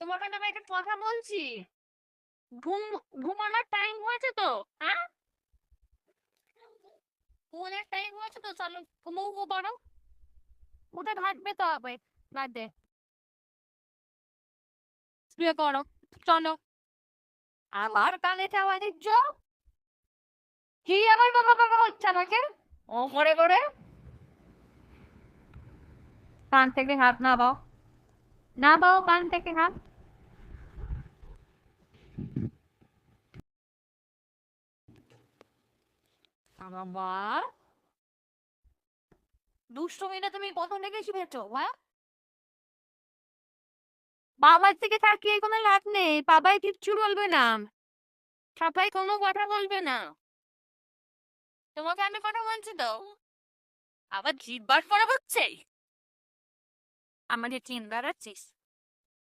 তোমাকে আমি একটা কথা বলছি। ঘুম, ঘুমানোর টাইম হয়েছে তো হ্যাঁ? ঘুমানোর টাইম হয়েছে তো, চলো ঘুমো পারো উঠে হাঁটবে তো হবে রাতে। শুয়ে করো চলো। আবার কানে দিচ্ছ? কি আমার বাবা বাবা হচ্ছে আমাকে? ও, করে করে। কান থেকে হাত না বাও না বাও কান থেকে হাত। বাবা তুমি হ্যাঁ বাবার থেকে কোনো লাভ নেই, বাবাই বলবে না। কোনো কথা বলবে না। তোমাকে আমি কথা বলছি তো আবার জিভ করা হচ্ছে આમાં જેટલી અંદર જ જઈશ